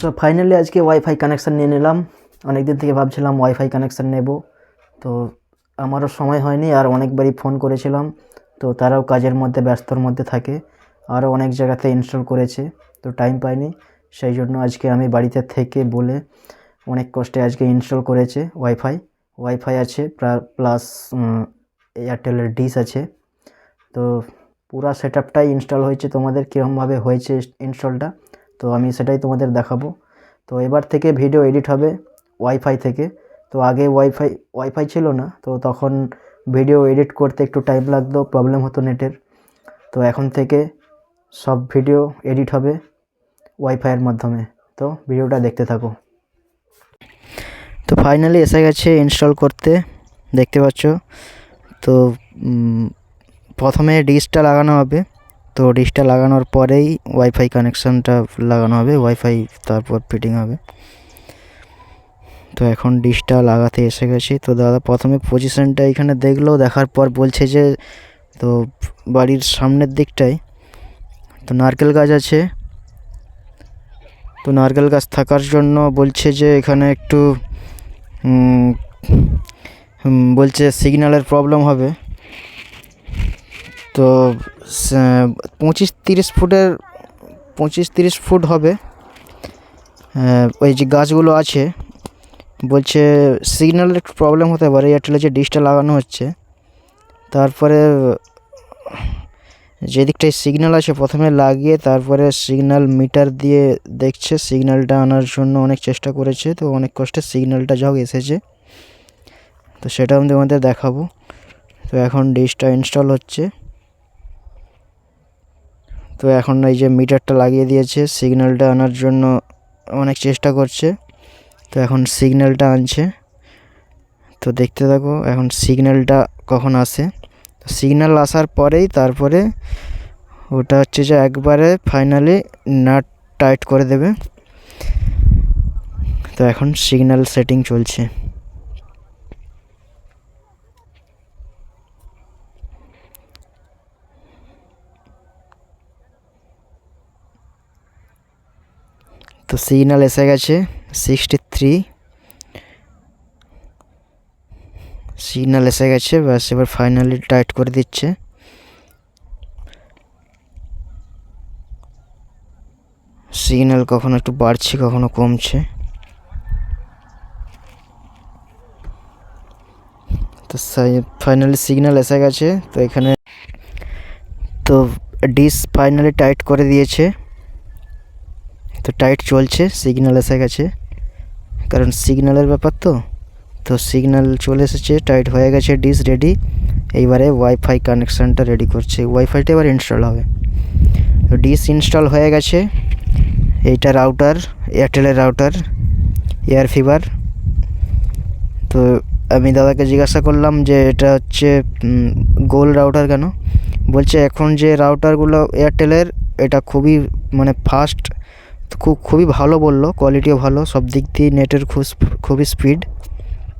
So finally আজকে wifi connection নিয়ে নিলাম। অনেক দিন থেকে ভাবছিলাম ওয়াইফাই কানেকশান নেব। তো, আমারও সময় হয়নি, আর অনেকবারই ফোন করেছিলাম। তো, তারাও কাজের মধ্যে, ব্যস্তর মধ্যে থাকে। আরও অনেক জায়গাতে ইনস্টল করেছে, তো টাইম পাইনি। সেই জন্য আজকে আমি বাড়িতে থেকে বলে অনেক কষ্টে আজকে ইনস্টল করেছে ওয়াইফাই ওয়াইফাই আছে প্লাস এয়ারটেলের ডিশ আছে। তো, পুরা সেট আপটাই ইনস্টল হয়েছে। তোমাদের কীরকমভাবে হয়েছে ইনস্টলটা তো আমি সেটাই তোমাদের দেখাবো। তো এবার থেকে ভিডিও এডিট হবে ওয়াইফাই থেকে। তো আগে ওয়াইফাই ওয়াইফাই ছিল না, তো তখন ভিডিও এডিট করতে একটু টাইম লাগতো প্রবলেম হতো নেটের তো এখন থেকে সব ভিডিও এডিট হবে ওয়াইফাইয়ের মাধ্যমে। তো ভিডিওটা দেখতে থাকো। তো ফাইনালি এসে গেছে ইনস্টল করতে, দেখতে পাচ্ছ। তো প্রথমে ডিশটা লাগানো হবে। তো ডিশটা লাগানোর পরেই ওয়াইফাই কানেকশানটা লাগানো হবে ওয়াইফাই তারপর ফিটিং হবে। তো এখন ডিশটা লাগাতে এসে গেছি। তো দাদা প্রথমে পজিশনটা এখানে দেখল, দেখার পর বলছে যে, তো বাড়ির সামনের দিকটায় তো নারকেল গাছ আছে। তো নারকেল গাছ থাকার জন্য বলছে যে, এখানে একটু বলছে সিগন্যালের প্রবলেম হবে। তো পঁচিশ তিরিশ ফুটের, পঁচিশ তিরিশ ফুট হবে। ওই যে গাছগুলো আছে, বলছে সিগন্যালের একটু প্রবলেম হতে পারে, এয়ারটেলে যে ডিশটা লাগানো হচ্ছে। তারপরে, যে দিকটায় সিগন্যাল আছে, প্রথমে লাগিয়ে তারপরে সিগন্যাল মিটার দিয়ে দেখছে সিগন্যালটা আনার জন্য অনেক চেষ্টা করেছে, তো অনেক কষ্টে সিগন্যালটা যখন এসেছে। তো সেটা আমি তোমাদের দেখাবো। তো এখন ডিশটা ইনস্টল হচ্ছে। তো এখন এই যে মিটারটা লাগিয়ে দিয়েছে, সিগন্যালটা আনার জন্য অনেক চেষ্টা করছে। তো এখন সিগন্যালটা আনছে। তো দেখতে থাকো, এখন সিগন্যালটা কখন আসে। সিগন্যাল আসার পরেই তারপরে ওটা হচ্ছে যে একবারে ফাইনালি নাট টাইট করে দেবে। তো এখন সিগন্যাল সেটিং চলছে। তো সিগন্যাল এসে গেছে সিক্সটি থ্রি সিগন্যাল এসে গেছে, ব্যাস এবার ফাইনালি টাইট করে দিচ্ছে। সিগন্যাল কখনো একটু বাড়ছে, কখনো কমছে। তো ফাইনালি সিগন্যাল এসে গেছে, তো এখানে, তো ডিস ফাইনালি টাইট করে দিয়েছে। তো টাইট চলছে সিগন্যাল এসে গেছে। কারণ সিগন্যালের ব্যাপার তো। তো সিগন্যাল চলে এসেছে টাইট হয়ে গেছে ডিস রেডি এইবারে ওয়াইফাই কানেকশানটা রেডি করছে। ওয়াইফাইটা এবার ইনস্টল হবে। তো ডিস ইনস্টল হয়ে গেছে। এইটা রাউটার এয়ারটেলের রাউটার এয়ার ফিভার তো আমি দাদাকে জিজ্ঞাসা করলাম যে, এটা হচ্ছে গোল রাউটার কেন? বলছে, এখন যে রাউটারগুলো এয়ারটেলের এটা খুবই মানে ফাস্ট খুব খুবই ভালো বলল কোয়ালিটিও ভালো, সব দিক দিয়ে নেটের খুব খুবই স্পিড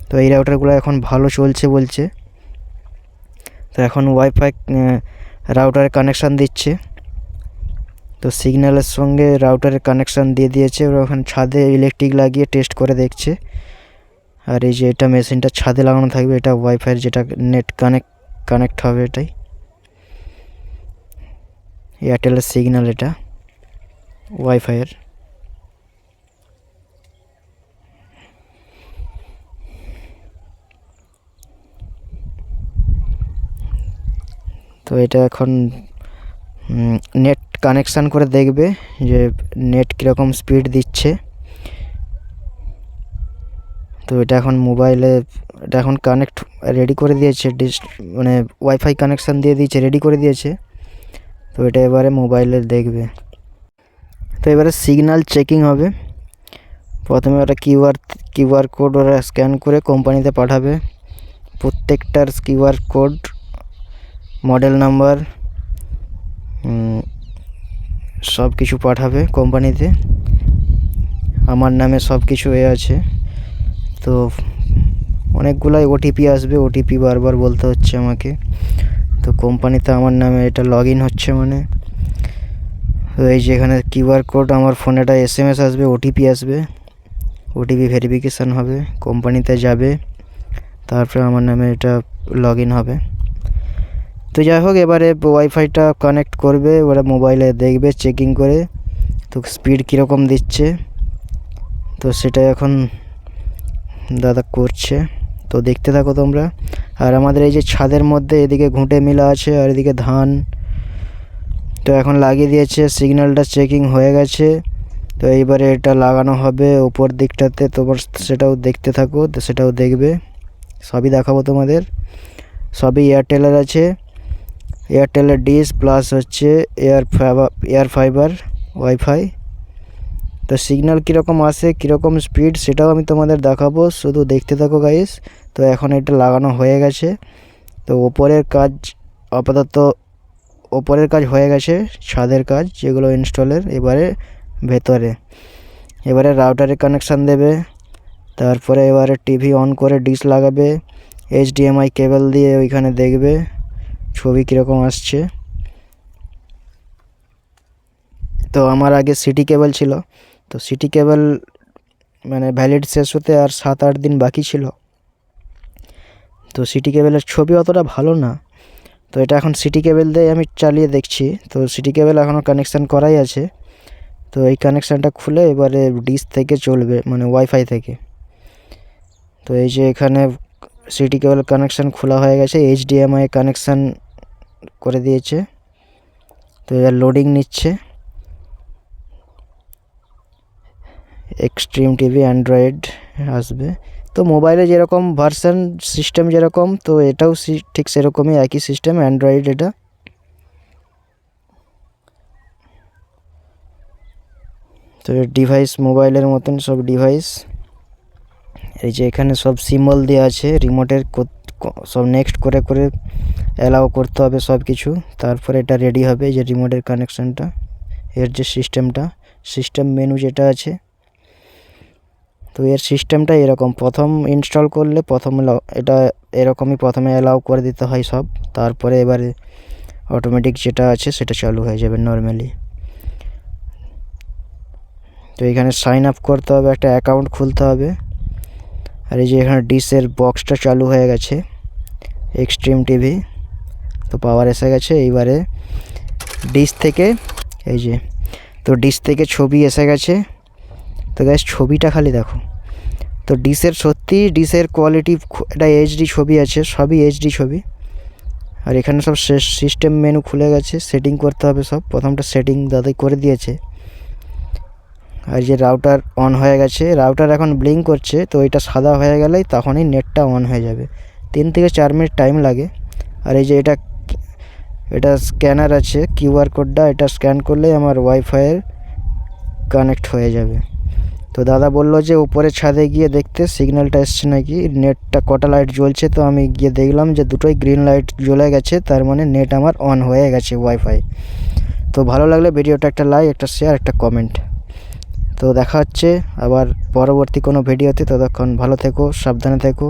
তো এই রাউটারগুলো এখন ভালো চলছে বলছে। তো এখন ওয়াইফাই রাউটারের কানেকশান দিচ্ছে। তো সিগন্যালের সঙ্গে রাউটারের কানেকশান দিয়ে দিয়েছে। ওরা ওখানে ছাদে ইলেকট্রিক লাগিয়ে টেস্ট করে দেখছে। আর এই যে এটা মেশিনটা ছাদে লাগানো থাকবে, এটা ওয়াইফাইয়ের যেটা নেট কানেক্ট কানেক্ট হবে এটাই। এয়ারটেলের সিগন্যাল এটা। ওয়াইফাইয়ের তো এটা এখন নেট কানেকশান করে দেখবে যে নেট কীরকম স্পিড দিচ্ছে। তো এটা এখন মোবাইলে এটা এখন কানেক্ট রেডি করে দিয়েছে ডিস মানে ওয়াইফাই কানেকশান দিয়ে দিয়েছে রেডি করে দিয়েছে। তো এটা এবারে মোবাইলে দেখবে। এবারে সিগন্যাল চেকিং হবে। প্রথমে ওরা কিউআর কিউআর কোড ওরা স্ক্যান করে কোম্পানিতে পাঠাবে। প্রত্যেকটার কিউআর কোড মডেল নাম্বার সব কিছু পাঠাবে কোম্পানিতে আমার নামে সব কিছু এ আছে। তো অনেকগুলাই ওটিপি আসবে ওটিপি বারবার বলতে হচ্ছে আমাকে। তো কোম্পানিতে আমার নামে এটা লগ হচ্ছে মানে। এই যে এখানে কিউআর কোড আমার ফোনে একটা এস এম এস আসবে। ওটিপি আসবে ওটিপি ভেরিফিকেশান হবে, কোম্পানিতে যাবে, তারপরে আমার নামে এটা লগ ইন হবে। তো যাই হোক, এবারে ওয়াইফাইটা কানেক্ট করবে ওরা মোবাইলে দেখবে চেকিং করে, তো স্পিড কীরকম দিচ্ছে। তো সেটা এখন দাদা করছে। তো দেখতে থাকো তোমরা। আর আমাদের এই যে ছাদের মধ্যে, এদিকে ঘুঁটে মিলা আছে, আর এদিকে ধান তো এখন লাগিয়ে দিয়েছে সিগন্যালটা চেকিং হয়ে গেছে। তো এইবারে এটা লাগানো হবে ওপর দিকটাতে, তোমার সেটাও দেখতে থাকো, তো সেটাও দেখবে। সবই দেখাবো তোমাদের। সবই এয়ারটেলের আছে। এয়ারটেলের ডিশ প্লাস হচ্ছে air fiber air fiber wifi তো সিগন্যাল কীরকম আসে, কীরকম স্পিড সেটাও আমি তোমাদের দেখাবো। শুধু দেখতে থাকো গাইস তো এখন এটা লাগানো হয়ে গেছে। তো ওপরের কাজ আপাতত ওপরের কাজ হয়ে গেছে, ছাদের কাজ যেগুলো ইনস্টলের এবারে ভেতরে। এবারে রাউটারে কানেকশান দেবে, তারপরে এবারে টিভি অন করে ডিশ লাগাবে এইচডিএমআই কেবল দিয়ে ওইখানে দেখবে, ছবি কীরকম আসছে। তো আমার আগে সিটি কেবল ছিল, তো সিটি কেবল মানে ভ্যালিড শেষ হতে আর সাত আট দিন বাকি ছিল। তো সিটি কেবলের ছবি অতটা ভালো না। তো এটা এখন সিটি কেবেল দিয়ে আমি চালিয়ে দেখছি। তো সিটি কেবেল এখনও কানেকশান করাই আছে। তো এই কানেকশানটা খুলে এবারে ডিস থেকে চলবে মানে ওয়াইফাই থেকে। তো এই যে এখানে সিটি কেবল কানেকশান খোলা হয়ে গেছে এইচডিএমআই কানেকশান করে দিয়েছে। তো এবার লোডিং নিচ্ছে। এক্সট্রিম টিভি অ্যান্ড্রয়েড আসবে। তো মোবাইলে যেরকম ভার্সন সিস্টেম যেরকম, তো এটাও ঠিক সেরকমই একই সিস্টেম অ্যান্ড্রয়েড এটা। তো ডিভাইস মোবাইলের মতন সব ডিভাইস এই যে এখানে সব সিম্বল দেওয়া আছে রিমোটের সব নেক্সট করে করে অ্যালাউ করতে হবে সব কিছু তারপরে এটা রেডি হবে, যে রিমোটের কানেকশানটা এর যে সিস্টেমটা সিস্টেম মেনু যেটা আছে। তো এর সিস্টেমটা এরকম। প্রথম ইনস্টল করলে প্রথম এটা এরকমই প্রথমে অ্যালাউ করে দিতে হয় সব। তারপরে এবারে অটোমেটিক যেটা আছে সেটা চালু হয়ে যাবে নর্মালি তো এখানে সাইন আপ করতে হবে, একটা অ্যাকাউন্ট খুলতে হবে। আর এই যে এখানে ডিশের বক্সটা চালু হয়ে গেছে এক্সট্রিম টিভি তো পাওয়ার এসে গেছে, এইবারে ডিশ থেকে, এই যে, তো ডিশ থেকে ছবি এসে গেছে। তো গ্যাস ছবিটা খালি দেখো। তো ডিশের সত্যি ডিসের কোয়ালিটি এটা এইচডি ছবি আছে, সবই এইচডি ছবি। আর এখানে সব সিস্টেম মেনু খুলে গেছে সেটিং করতে হবে সব। প্রথমটা সেটিং দাদাই করে দিয়েছে। আর যে রাউটার অন হয়ে গেছে রাউটার এখন ব্লিঙ্ক করছে, তো এটা সাদা হয়ে গেলেই তখনই নেটটা অন হয়ে যাবে। তিন থেকে চার মিনিট টাইম লাগে। আর এই যে এটা এটা স্ক্যানার আছে কিউআর কোডটা এটা স্ক্যান করলেই আমার ওয়াইফাইয়ের কানেক্ট হয়ে যাবে। তো দাদা বলল যে উপরে ছাদে গিয়ে দেখতে সিগন্যালটা এসছে নাকি নেটটা কটা লাইট জ্বলছে তো আমি গিয়ে দেখলাম যে দুটোই গ্রিন লাইট জ্বলে গেছে, তার মানে নেট আমার অন হয়ে গেছে ওয়াইফাই তো ভালো লাগলে ভিডিওটা একটা লাইক একটা শেয়ার একটা কমেন্ট তো দেখা হচ্ছে আবার পরবর্তী কোনো ভিডিওতে, ততক্ষণ ভালো থেকো, সাবধানে থেকো।